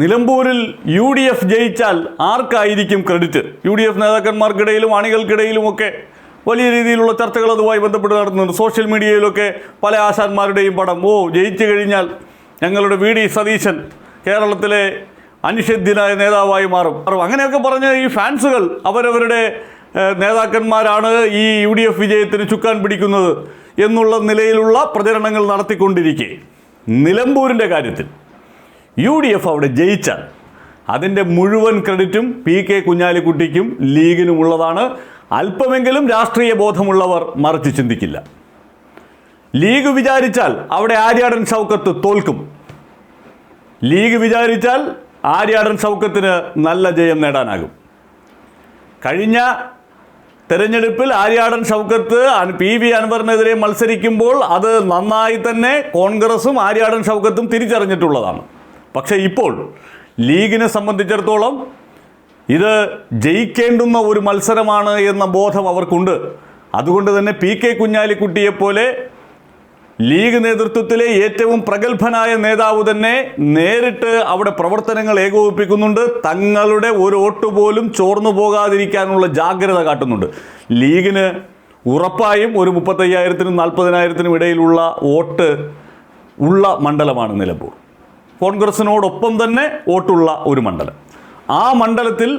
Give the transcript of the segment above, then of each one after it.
നിലമ്പൂരിൽ U D F ജയിച്ചാൽ ആർക്കായിരിക്കും ക്രെഡിറ്റ്? യു ഡി എഫ് നേതാക്കന്മാർക്കിടയിലും അണികൾക്കിടയിലുമൊക്കെ വലിയ രീതിയിലുള്ള ചർച്ചകൾ അതുമായി ബന്ധപ്പെട്ട് നടത്തുന്നുണ്ട്. സോഷ്യൽ മീഡിയയിലൊക്കെ പല ആശാന്മാരുടെയും പടം. ഓ ജയിച്ചു കഴിഞ്ഞാൽ ഞങ്ങളുടെ വി ഡി സതീശൻ കേരളത്തിലെ അനിഷേധ്യനായ നേതാവായി മാറും. അങ്ങനെയൊക്കെ പറഞ്ഞ് ഈ ഫാൻസുകൾ അവരവരുടെ നേതാക്കന്മാരാണ് ഈ യു ഡി എഫ് വിജയത്തിന് ചുക്കാൻ പിടിക്കുന്നത് എന്നുള്ള നിലയിലുള്ള പ്രചരണങ്ങൾ നടത്തിക്കൊണ്ടിരിക്കെ. നിലമ്പൂരിന്റെ കാര്യത്തിൽ യു ഡി എഫ് അവിടെ ജയിച്ചാൽ അതിന്റെ മുഴുവൻ ക്രെഡിറ്റും പി കെ കുഞ്ഞാലിക്കുട്ടിക്കും ലീഗിനുമുള്ളതാണ് അല്പമെങ്കിലും രാഷ്ട്രീയ ബോധമുള്ളവർ മറിച്ച് ചിന്തിക്കില്ല. ലീഗ് വിചാരിച്ചാൽ അവിടെ ആര്യാടൻ ഷൗക്കത്ത് തോൽക്കും. ലീഗ് വിചാരിച്ചാൽ ആര്യാടൻ ഷൗക്കത്തിന് നല്ല ജയം നേടാനാകും. കഴിഞ്ഞ തെരഞ്ഞെടുപ്പിൽ ആര്യാടൻ ഷൗക്കത്ത് പി വി അൻവറിനെതിരെ മത്സരിക്കുമ്പോൾ അത് നന്നായി തന്നെ കോൺഗ്രസും ആര്യാടൻ ഷൗക്കത്തും തിരിച്ചറിഞ്ഞിട്ടുള്ളതാണ്. പക്ഷേ ഇപ്പോൾ ലീഗിനെ സംബന്ധിച്ചിടത്തോളം ഇത് ജയിക്കേണ്ടുന്ന ഒരു മത്സരമാണ് എന്ന ബോധം അവർക്കുണ്ട്. അതുകൊണ്ട് തന്നെ പി കെ കുഞ്ഞാലിക്കുട്ടിയെപ്പോലെ ലീഗ് നേതൃത്വത്തിലെ ഏറ്റവും പ്രഗത്ഭനായ നേതാവ് തന്നെ നേരിട്ട് അവിടെ പ്രവർത്തനങ്ങൾ ഏകോപിപ്പിക്കുന്നുണ്ട്. തങ്ങളുടെ ഒരു വോട്ട് പോലും ചോർന്നു പോകാതിരിക്കാനുള്ള ജാഗ്രത കാട്ടുന്നുണ്ട്. ലീഗിന് ഉറപ്പായും ഒരു മുപ്പത്തയ്യായിരത്തിനും നാൽപ്പതിനായിരത്തിനും ഇടയിലുള്ള വോട്ട് ഉള്ള മണ്ഡലമാണ് നിലമ്പൂർ. കോൺഗ്രസിനോടൊപ്പം തന്നെ വോട്ടുള്ള ഒരു മണ്ഡലം. ആ മണ്ഡലത്തിൽ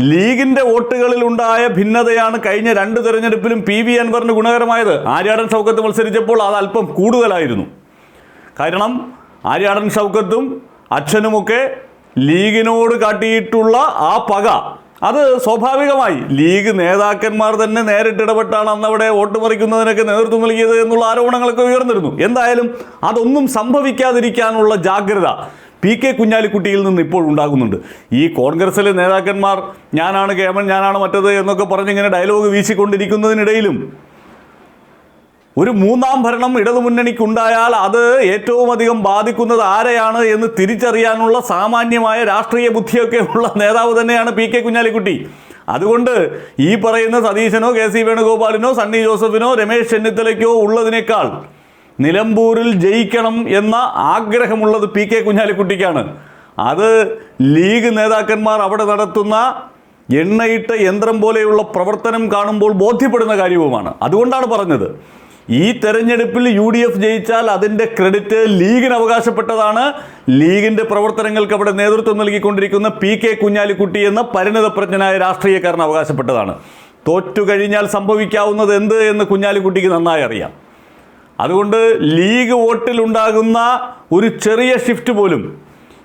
ലീഗിന്റെ വോട്ടുകളിൽ ഉണ്ടായ ഭിന്നതയാണ് കഴിഞ്ഞ രണ്ട് തെരഞ്ഞെടുപ്പിലും പി വി അൻവറിന് ഗുണകരമായത്. ആര്യാടൻ ഷൗക്കത്ത് മത്സരിച്ചപ്പോൾ അത് അല്പം കൂടുതലായിരുന്നു. കാരണം ആര്യാടൻ ഷൗക്കത്തും അച്ഛനുമൊക്കെ ലീഗിനോട് കാട്ടിയിട്ടുള്ള ആ പക അത് സ്വാഭാവികമായി ലീഗ് നേതാക്കന്മാർ തന്നെ നേരിട്ടിടപെട്ടാണ് അന്നവിടെ അന്ന് വോട്ട് മറിക്കുന്നതിനൊക്കെ നേതൃത്വം നൽകിയത് എന്നുള്ള ആരോപണങ്ങളൊക്കെ ഉയർന്നിരുന്നു. എന്തായാലും അതൊന്നും സംഭവിക്കാതിരിക്കാനുള്ള ജാഗ്രത പി കെ കുഞ്ഞാലിക്കുട്ടിയിൽ നിന്ന് ഇപ്പോൾ ഉണ്ടാകുന്നുണ്ട്. ഈ കോൺഗ്രസിലെ നേതാക്കന്മാർ ഞാനാണ് കേമൻ ഞാനാണ് മറ്റത് എന്നൊക്കെ പറഞ്ഞിങ്ങനെ ഡയലോഗ് വീശിക്കൊണ്ടിരിക്കുന്നതിനിടയിലും ഒരു മൂന്നാം ഭരണം ഇടതുമുന്നണിക്കുണ്ടായാൽ അത് ഏറ്റവും അധികം ബാധിക്കുന്നത് ആരെയാണ് എന്ന് തിരിച്ചറിയാനുള്ള സാമാന്യമായ രാഷ്ട്രീയ ബുദ്ധിയൊക്കെ ഉള്ള നേതാവ് തന്നെയാണ് പി കെ കുഞ്ഞാലിക്കുട്ടി. അതുകൊണ്ട് ഈ പറയുന്ന സതീശനോ കെ സി വേണുഗോപാലിനോ സണ്ണി ജോസഫിനോ രമേശ് ചെന്നിത്തലയ്ക്കോ ഉള്ളതിനേക്കാൾ നിലമ്പൂരിൽ ജയിക്കണം എന്ന ആഗ്രഹമുള്ളത് പി കെ കുഞ്ഞാലിക്കുട്ടിക്കാണ്. അത് ലീഗ് നേതാക്കന്മാർ അവിടെ നടത്തുന്ന എണ്ണയിട്ട യന്ത്രം പോലെയുള്ള പ്രവർത്തനം കാണുമ്പോൾ ബോധ്യപ്പെടുന്ന കാര്യവുമാണ്. അതുകൊണ്ടാണ് പറഞ്ഞത്. ഈ തെരഞ്ഞെടുപ്പിൽ യു ഡി എഫ് ജയിച്ചാൽ അതിന്റെ ക്രെഡിറ്റ് ലീഗിന് അവകാശപ്പെട്ടതാണ്. ലീഗിന്റെ പ്രവർത്തനങ്ങൾക്ക് അവിടെ നേതൃത്വം നൽകിക്കൊണ്ടിരിക്കുന്ന പി കെ കുഞ്ഞാലിക്കുട്ടി എന്ന പരിണിതപ്രജ്ഞനായ രാഷ്ട്രീയക്കാരൻ അവകാശപ്പെട്ടതാണ്. തോറ്റു കഴിഞ്ഞാൽ സംഭവിക്കാവുന്നത് എന്ത് എന്ന് കുഞ്ഞാലിക്കുട്ടിക്ക് നന്നായി അറിയാം. അതുകൊണ്ട് ലീഗ് വോട്ടിലുണ്ടാകുന്ന ഒരു ചെറിയ ഷിഫ്റ്റ് പോലും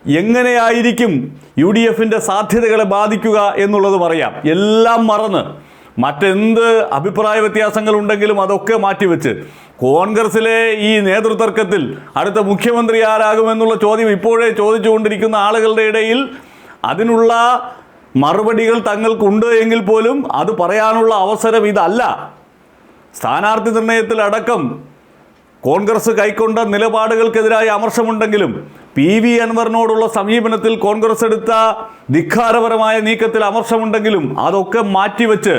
എങ്ങനെയായിരിക്കും യു ഡി എഫിന്റെ സാധ്യതകളെ ബാധിക്കുക എന്നുള്ളതും അറിയാം എല്ലാം മറന്ന് മറ്റെന്ത് അഭിപ്രായ വ്യത്യാസങ്ങൾ ഉണ്ടെങ്കിലും അതൊക്കെ മാറ്റിവെച്ച്. കോൺഗ്രസിലെ ഈ നേതൃതർക്കത്തിൽ അടുത്ത മുഖ്യമന്ത്രി ആരാകുമെന്നുള്ള ചോദ്യം ഇപ്പോഴേ ചോദിച്ചുകൊണ്ടിരിക്കുന്ന ആളുകളുടെ ഇടയിൽ അതിനുള്ള മറുപടികൾ തങ്ങൾക്കുണ്ട് എങ്കിൽ പോലും അത് പറയാനുള്ള അവസരം ഇതല്ല. സ്ഥാനാർത്ഥി നിർണയത്തിലടക്കം കോൺഗ്രസ് കൈക്കൊണ്ട നിലപാടുകൾക്കെതിരായ അമർഷമുണ്ടെങ്കിലും പി വി അൻവറിനോടുള്ള സമീപനത്തിൽ കോൺഗ്രസ് എടുത്ത ധിക്കാരപരമായ നീക്കത്തിൽ അമർഷമുണ്ടെങ്കിലും അതൊക്കെ മാറ്റിവെച്ച്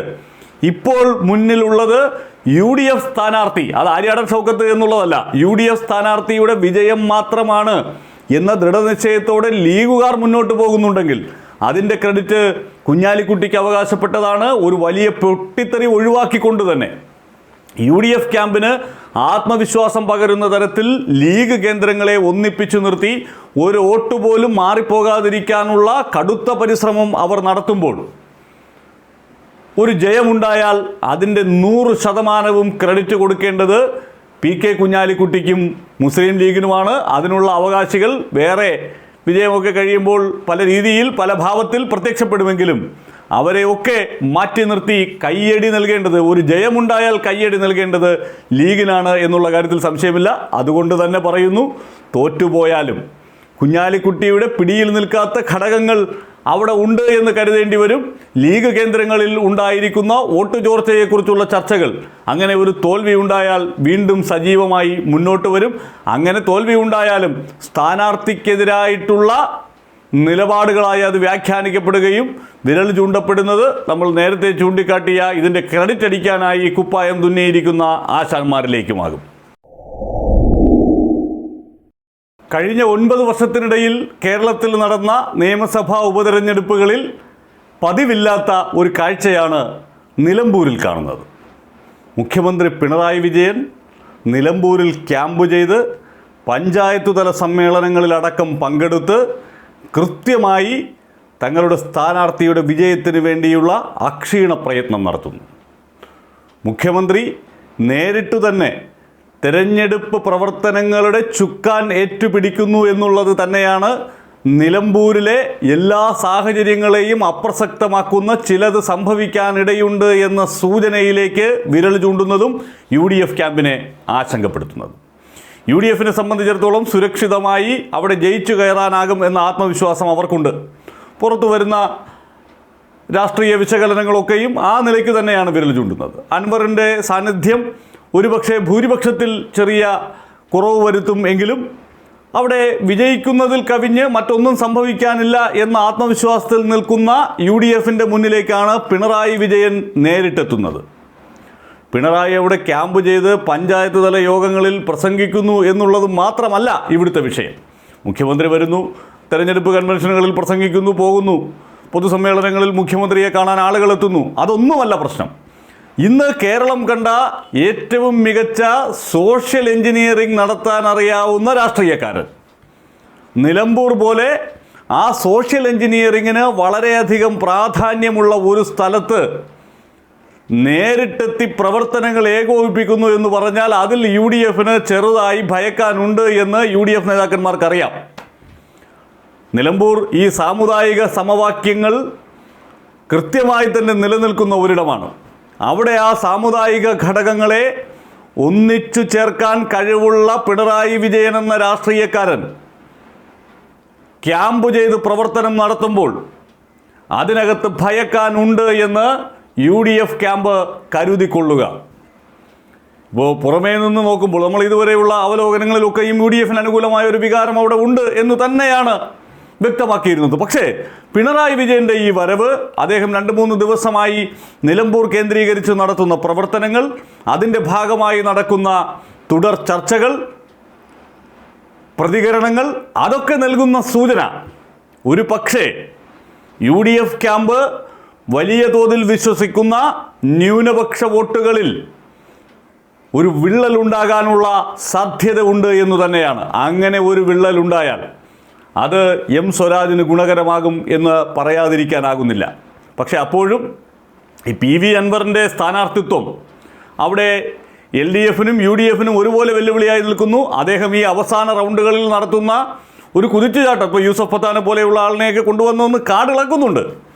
ഇപ്പോൾ മുന്നിലുള്ളത് യു ഡി എഫ് സ്ഥാനാർത്ഥി അത് ആര്യാടൻ ഷൗക്കത്ത് എന്നുള്ളതല്ല യു ഡി എഫ് സ്ഥാനാർത്ഥിയുടെ വിജയം മാത്രമാണ് എന്ന ദൃഢനിശ്ചയത്തോടെ ലീഗുകാർ മുന്നോട്ട് പോകുന്നുണ്ടെങ്കിൽ അതിന്റെ ക്രെഡിറ്റ് കുഞ്ഞാലിക്കുട്ടിക്ക് അവകാശപ്പെട്ടതാണ് ഒരു വലിയ പൊട്ടിത്തെറി ഒഴിവാക്കിക്കൊണ്ട് തന്നെ. യു ഡി എഫ് ക്യാമ്പിന് ആത്മവിശ്വാസം പകരുന്ന തരത്തിൽ ലീഗ് കേന്ദ്രങ്ങളെ ഒന്നിപ്പിച്ചു നിർത്തി ഒരു വോട്ട് പോലും മാറിപ്പോകാതിരിക്കാനുള്ള കടുത്ത പരിശ്രമം അവർ നടത്തുമ്പോൾ ഒരു ജയമുണ്ടായാൽ അതിന്റെ നൂറ് ശതമാനവും ക്രെഡിറ്റ് കൊടുക്കേണ്ടത് പി കെ കുഞ്ഞാലിക്കുട്ടിക്കും മുസ്ലിം ലീഗിനുമാണ്. അതിനുള്ള അവകാശികൾ വേറെ വിജയമൊക്കെ കഴിയുമ്പോൾ പല രീതിയിൽ പല ഭാവത്തിൽ പ്രത്യക്ഷപ്പെടുമെങ്കിലും അവരെയൊക്കെ മാറ്റി നിർത്തി കയ്യടി നൽകേണ്ടത് ഒരു ജയമുണ്ടായാൽ കയ്യടി നൽകേണ്ടത് ലീഗിനാണ് എന്നുള്ള കാര്യത്തിൽ സംശയമില്ല. അതുകൊണ്ട് തന്നെ പറയുന്നു തോറ്റുപോയാലും കുഞ്ഞാലിക്കുട്ടിയുടെ പിടിയിൽ നിൽക്കാത്ത ഘടകങ്ങൾ അവിടെ ഉണ്ട് എന്ന് കരുതേണ്ടി വരും. ലീഗ് കേന്ദ്രങ്ങളിൽ ഉണ്ടായിരിക്കുന്ന വോട്ട് ചോർച്ചയെക്കുറിച്ചുള്ള ചർച്ചകൾ അങ്ങനെ ഒരു തോൽവി ഉണ്ടായാൽ വീണ്ടും സജീവമായി മുന്നോട്ട് വരും. അങ്ങനെ തോൽവി ഉണ്ടായാലും സ്ഥാനാർത്ഥിക്കെതിരായിട്ടുള്ള നിലപാടുകളായി അത് വ്യാഖ്യാനിക്കപ്പെടുകയും വിരൽ ചൂണ്ടപ്പെടുന്നത് നമ്മൾ നേരത്തെ ചൂണ്ടിക്കാട്ടിയ ഇതിന്റെ ക്രെഡിറ്റ് അടിക്കാനായി കുപ്പായം തുന്നിയിരിക്കുന്ന ആശാന്മാരിലേക്കുമാകും. കഴിഞ്ഞ ഒൻപത് വർഷത്തിനിടയിൽ കേരളത്തിൽ നടന്ന നിയമസഭാ ഉപതെരഞ്ഞെടുപ്പുകളിൽ പതിവില്ലാത്ത ഒരു കാഴ്ചയാണ് നിലമ്പൂരിൽ കാണുന്നത്. മുഖ്യമന്ത്രി പിണറായി വിജയൻ നിലമ്പൂരിൽ ക്യാമ്പ് ചെയ്ത് പഞ്ചായത്ത് തല സമ്മേളനങ്ങളിലടക്കം പങ്കെടുത്ത് കൃത്യമായി തങ്ങളുടെ സ്ഥാനാർത്ഥിയുടെ വിജയത്തിന് വേണ്ടിയുള്ള അക്ഷീണ പ്രയത്നം നടത്തുന്നു. മുഖ്യമന്ത്രി നേരിട്ടു തന്നെ തെരഞ്ഞെടുപ്പ് പ്രവർത്തനങ്ങളുടെ ചുക്കാൻ ഏറ്റുപിടിക്കുന്നു എന്നുള്ളത് തന്നെയാണ് നിലമ്പൂരിലെ എല്ലാ സാഹചര്യങ്ങളെയും അപ്രസക്തമാക്കുന്ന ചിലത് സംഭവിക്കാനിടയുണ്ട് എന്ന സൂചനയിലേക്ക് വിരൽ ചൂണ്ടുന്നതും യു ഡി എഫ് ക്യാമ്പിനെ ആശങ്കപ്പെടുത്തുന്നതും. യു ഡി എഫിനെ സംബന്ധിച്ചിടത്തോളം സുരക്ഷിതമായി അവിടെ ജയിച്ചു കയറാനാകും എന്ന ആത്മവിശ്വാസം അവർക്കുണ്ട്. പുറത്തു വരുന്ന രാഷ്ട്രീയ വിശകലനങ്ങളൊക്കെയും ആ നിലയ്ക്ക് തന്നെയാണ് വിരൽ ചൂണ്ടുന്നത്. അൻവറിന്റെ സാന്നിധ്യം ഒരുപക്ഷെ ഭൂരിപക്ഷത്തിൽ ചെറിയ കുറവ് വരുത്തും എങ്കിലും അവിടെ വിജയിക്കുന്നതിൽ കവിഞ്ഞ് മറ്റൊന്നും സംഭവിക്കാനില്ല എന്ന ആത്മവിശ്വാസത്തിൽ നിൽക്കുന്ന യു ഡി എഫിന്റെ മുന്നിലേക്കാണ് പിണറായി വിജയൻ നേരിട്ടെത്തുന്നത്. പിണറായി അവിടെ ക്യാമ്പ് ചെയ്ത് പഞ്ചായത്ത് തല യോഗങ്ങളിൽ പ്രസംഗിക്കുന്നു എന്നുള്ളത് മാത്രമല്ല ഇവിടുത്തെ വിഷയം. മുഖ്യമന്ത്രി വരുന്നു തെരഞ്ഞെടുപ്പ് കൺവെൻഷനുകളിൽ പ്രസംഗിക്കുന്നു പോകുന്നു. പൊതുസമ്മേളനങ്ങളിൽ മുഖ്യമന്ത്രിയെ കാണാൻ ആളുകൾ എത്തുന്നു. അതൊന്നുമല്ല പ്രശ്നം. ഇന്ന് കേരളം കണ്ട ഏറ്റവും മികച്ച സോഷ്യൽ എഞ്ചിനീയറിംഗ് നടത്താൻ അറിയാവുന്ന രാഷ്ട്രീയക്കാരൻ. നിലമ്പൂർ പോലെ ആ സോഷ്യൽ എഞ്ചിനീയറിങ്ങിന് വളരെയധികം പ്രാധാന്യമുള്ള ഒരു സ്ഥലത്ത് നേരിട്ടെത്തി പ്രവർത്തനങ്ങൾ ഏകോപിപ്പിക്കുന്നു എന്ന് പറഞ്ഞാൽ അതിൽ യു ഡി എഫിന് ചെറുതായി ഭയക്കാനുണ്ട് എന്ന് യു ഡി എഫ് നേതാക്കന്മാർക്കറിയാം. നിലമ്പൂർ ഈ സാമുദായിക സമവാക്യങ്ങൾ കൃത്യമായി തന്നെ നിലനിൽക്കുന്ന ഒരിടമാണ്. അവിടെ ആ സാമുദായിക ഘടകങ്ങളെ ഒന്നിച്ചു ചേർക്കാൻ കഴിവുള്ള പിണറായി വിജയൻ എന്ന രാഷ്ട്രീയക്കാരൻ ക്യാമ്പ് ചെയ്ത് പ്രവർത്തനം നടത്തുമ്പോൾ അതിനകത്ത് ഭയക്കാനുണ്ട് എന്ന് യു ഡി എഫ് ക്യാമ്പ് കരുതിക്കൊള്ളുക. ഇപ്പോൾ പുറമേ നിന്ന് നോക്കുമ്പോൾ നമ്മൾ ഇതുവരെയുള്ള അവലോകനങ്ങളിലൊക്കെയും യു ഡി എഫിന് അനുകൂലമായ ഒരു വികാരം അവിടെ ഉണ്ട് എന്ന് തന്നെയാണ് വ്യക്തമാക്കിയിരുന്നത്. പക്ഷേ പിണറായി വിജയന്റെ ഈ വരവ് അദ്ദേഹം രണ്ട് മൂന്ന് ദിവസമായി നിലമ്പൂർ കേന്ദ്രീകരിച്ച് നടത്തുന്ന പ്രവർത്തനങ്ങൾ അതിന്റെ ഭാഗമായി നടക്കുന്ന തുടർ ചർച്ചകൾ പ്രതികരണങ്ങൾ അതൊക്കെ നൽകുന്ന സൂചന. ഒരു പക്ഷേ യു ഡി എഫ് ക്യാമ്പ് വലിയ തോതിൽ വിശ്വസിക്കുന്ന ന്യൂനപക്ഷ വോട്ടുകളിൽ ഒരു വിള്ളലുണ്ടാകാനുള്ള സാധ്യത ഉണ്ട് എന്ന് തന്നെയാണ്. അങ്ങനെ ഒരു വിള്ളലുണ്ടായാൽ അത് എം സ്വരാജിന് ഗുണകരമാകും എന്ന് പറയാതിരിക്കാനാകുന്നില്ല. പക്ഷെ അപ്പോഴും ഈ പി വി അൻവറിന്റെ സ്ഥാനാർത്ഥിത്വം അവിടെ എൽ ഡി എഫിനും യു ഡി എഫിനും ഒരുപോലെ വെല്ലുവിളിയായി നിൽക്കുന്നു. അദ്ദേഹം ഈ അവസാന റൗണ്ടുകളിൽ നടത്തുന്ന ഒരു കുതിച്ചുചാട്ടം. ഇപ്പോൾ യൂസഫ് പത്താനെ പോലെയുള്ള ആളിനെയൊക്കെ കൊണ്ടുവന്നൊന്ന് കാടിളക്കുന്നുണ്ട്.